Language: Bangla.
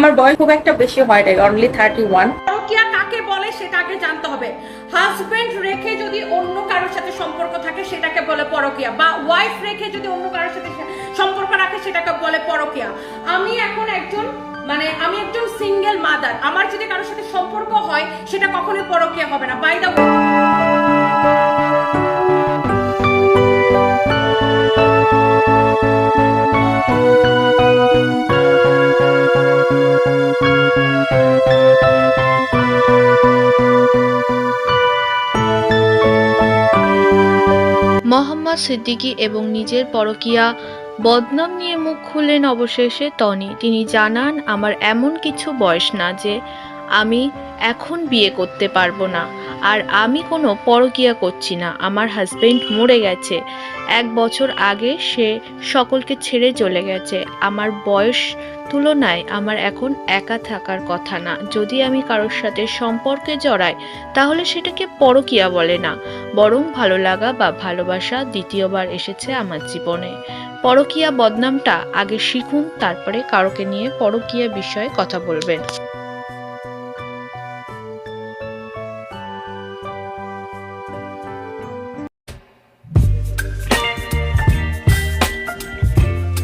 আমার বয়স খুব একটা বেশি হয় নাই অনলি থার্টি ওয়ান কাকে বলে সেটা আগে জানতে হবে। হাজবেন্ড রেখে যদি অন্য কারোর সাথে সম্পর্ক থাকে সেটাকে বলে পরকিয়া, বা ওয়াইফ রেখে যদি অন্য কারোর সাথে সম্পর্ক রাখে সেটাকে বলে পরকিয়া। আমি এখন একজন মানে আমি একজন সিঙ্গেল মাদার আমার যদি কারোর সাথে সম্পর্ক হয় সেটা কখনোই পরকিয়া হবে না। বাই দা মোহাম্মদ সিদ্দিকী এবং নিজের পরকিয়া বদনাম নিয়ে মুখ খুললেন অবশেষে টনি। তিনি জানান, আমার এমন কিছু বয়স না যে আমি এখন বিয়ে করতে পারব না। আর আমি কোনো পরকিয়া করছি না, আমার হাজবেন্ড মরে গেছে। এক বছর আগে সে সকলকে ছেড়ে চলে গেছে। আমার বয়স তুলনায় আমার এখন একা থাকার কথা না। যদি আমি কারোর সাথে সম্পর্কে জড়াই, তাহলে সেটাকে পরকিয়া বলে না। বরং ভালো লাগা বা ভালোবাসা দ্বিতীয়বার এসেছে আমার জীবনে। পরকীয়া বদনামটা আগে শিখুন, তারপরে কারোকে নিয়ে পরকীয়া বিষয়ে কথা বলবেন।